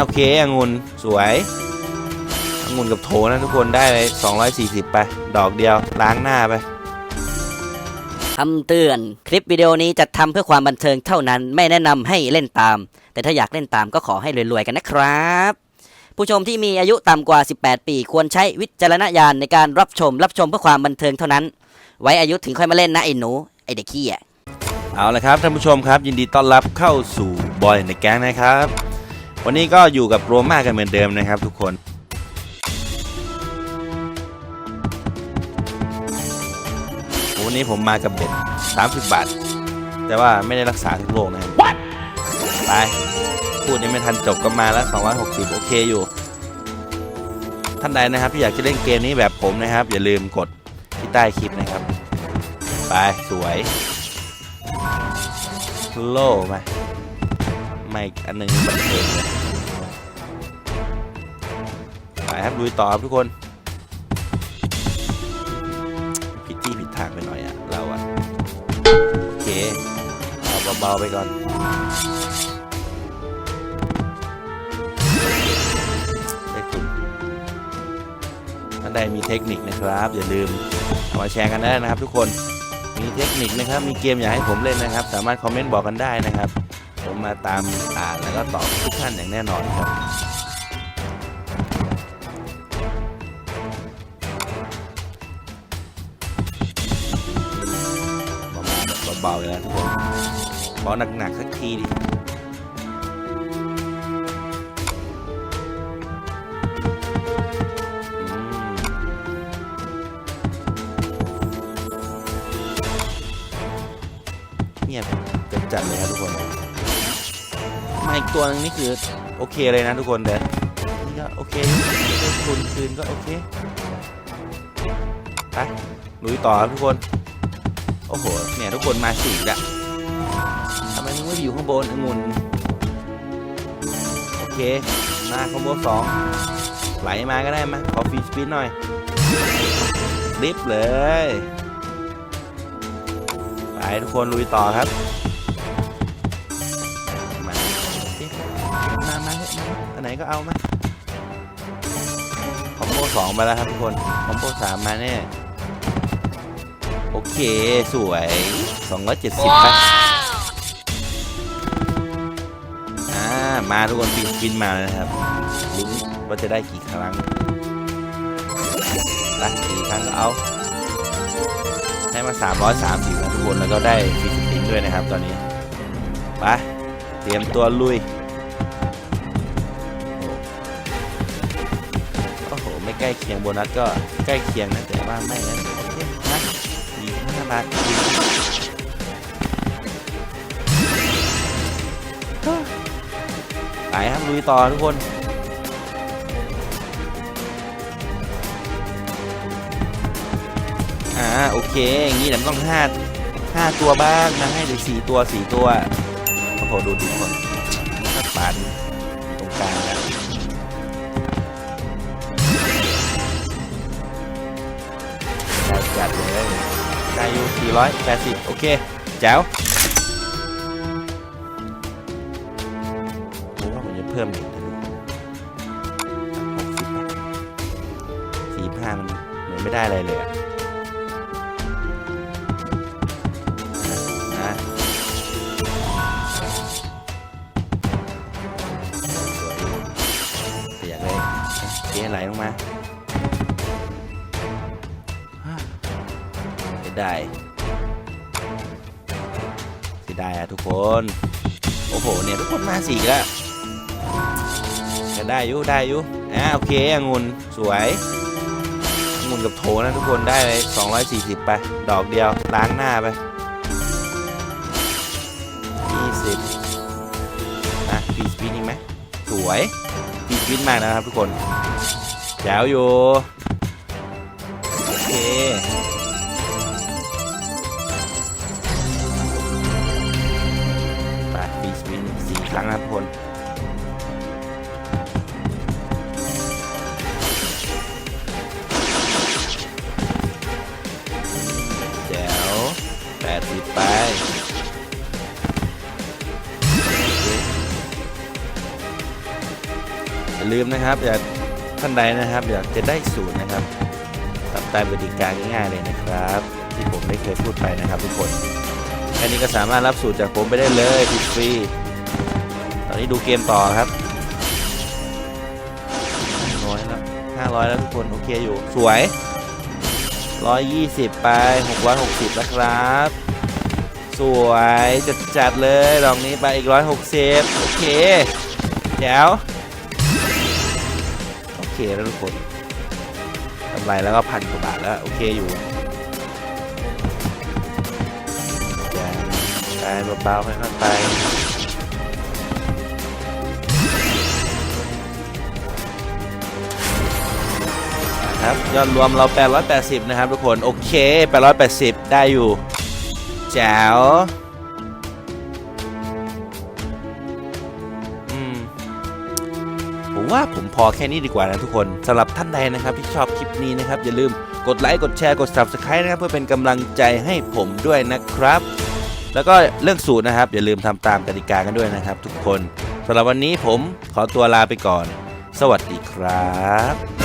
โอเคองุ่นสวยองุ่นกับโถนะทุกคนได้เลย240 ไป ดอกเดียวล้างหน้าไปคำเตือน คลิปวิดีโอนี้จัดทำเพื่อความบันเทิงเท่านั้น ไม่แนะนำให้เล่นตาม แต่ถ้าอยากเล่นตามก็ขอให้รวยๆกันนะครับ ผู้ชมที่มีอายุต่ำกว่า 18 ปี ควรใช้วิจารณญาณในการรับชม รับชมเพื่อความบันเทิงเท่านั้น ไว้อายุถึงค่อยมาเล่นนะไอ้หนู ไอ้เด็กขี้อะเอาละครับท่านผู้ชมครับ ยินดีต้อนรับเข้าสู่บอยในแก๊งนะครับ วันนี้ก็อยู่กับโรม่ากันเหมือนเดิมนะครับทุกคน วันนี้ผมมากับเบ็ด30 บาท แต่ว่าไม่ได้รักษาทุกโรคนะครับไป พูดยังไม่ทันจบก็มาแล้ว 260 โอเคอยู่ ท่านใดนะครับที่อยากจะเล่นเกมนี้แบบผมนะครับ อย่าลืมกดที่ใต้คลิปนะครับ ไป สวยโล่มา ม่อันหนึ่งบันเทิงไปครับลุยต่อครับทุกคนผิดที่ผิดทางไปหน่อยอะเราอะโอเคเอาเบาๆไปก่อนได้คุณท่านใดมีเทคนิคนะครับ อย่าลืมเอามาแชร์กันได้นะครับทุกคนมีเทคนิคนะครับ มีเกมอยากให้ผมเล่นนะครับ สามารถคอมเมนต์บอกกันได้นะครับ ผมมาตามอ่านแล้วก็ตอบทุกท่านอย่างแน่นอนครับเบาๆเลยนะทุกคนขอหนักๆสักทีดิเงียบจัดจัดเลยครับทุกคน มาอีกตัวนึงนี่คือโอเคเลยนะทุกคนแต่นี่ก็โอเคได้ทุนคืนก็โอเคไปลุยต่อทุกคน โอ้โห เนี่ยทุกคนมาสี่ละทำไมมึงไม่อยู่ข้างบนองุ่นโอเค มาคอมโบสองไหลมาก็ได้มาขอฟีสปินหน่อยริบเลย ไปทุกคนลุยต่อครับ ก็เอามาคอมโบสองมาแล้วครับทุกคนคอมโบสามมาแน่โอเคสวย270ครับอ่ามาทุกคนบินบินมาเลยนะครับลุ้นว่าจะได้กี่ครั้งละกี่ครั้งก็เอาได้มา 330นะทุกคนแล้วก็ได้ฟรีสปินด้วยนะครับตอนนี้ ไป เตรียมตัวลุย ใกล้เคียงโบนัสก็ใกล้เคียงนะแต่ว่าไม่นะโอเคนะสี่ห้าบาทไปครับลุยต่อทุกคนอ่าโอเคอย่างนี้เดี๋ยวมันต้องห้าห้าตัวบ้างนะให้หรือสี่ตัวสี่ตัวโอ้โหดูทุกคนถ้าปา จัดเลยได้อยู่480 โอเค แจ๋วผมว่าผมจะเพิ่มอีกนะหกสิบสี่ห้ามันเหมือนไม่ได้อะไรเลยอะนะเสียเลยเสียไหลลงมา สียดายเสียดายอะทุกคน โอ้โห เนี่ย ทุกคนมาสี่แล้วก็ได้อยู่ได้อยู่อ่าโอเคองุ่นสวยองุ่นกับโถนะทุกคนได้เลย240 ไป ดอกเดียว ล้างหน้าไปยี่สิบอะฟีสปินอีกไหมสวยฟีสปินมากนะครับทุกคนแจ๋วอยู่โอเค นสี่ครั้งนะครับทุกคนแจ๋วแปดสิบไปอย่าลืมนะครับ อย่าท่านใดนะครับ อยากจะได้สูตรนะครับทำตามกติกาง่ายๆเลยนะครับ ที่ผมได้เคยพูดไปนะครับทุกคนแค่นี้ก็สามารถรับสูตรจากผมไปได้เลยฟรีๆ ตอนนี้ดูเกมต่อครับน้อยแล้ว500แล้วทุกคนโอเคอยู่สวย120ไป660แล้วครับ สวยจัดจัดเลยดอกนี้ไปอีก160โอเคแจ๋วโอเคแล้วทุกคนกำไรแล้วก็พันกว่าบาทแล้วโอเคอยู่อย่าไปเบาๆค่อยๆไป ครับ ยอดรวมเรา 880 นะครับทุกคน โอเค 880 ได้อยู่ แจ๋วผมว่าผมพอแค่นี้ดีกว่านะทุกคนสำหรับท่านใดนะครับที่ชอบคลิปนี้นะครับ อย่าลืมกดไลค์ กดแชร์ กด Subscribe นะครับ เพื่อเป็นกำลังใจให้ผมด้วยนะครับ แล้วก็เรื่องสูตรนะครับ อย่าลืมทำตามกติกากันด้วยนะครับ ทุกคนสำหรับวันนี้ผมขอตัวลาไปก่อน สวัสดีครับ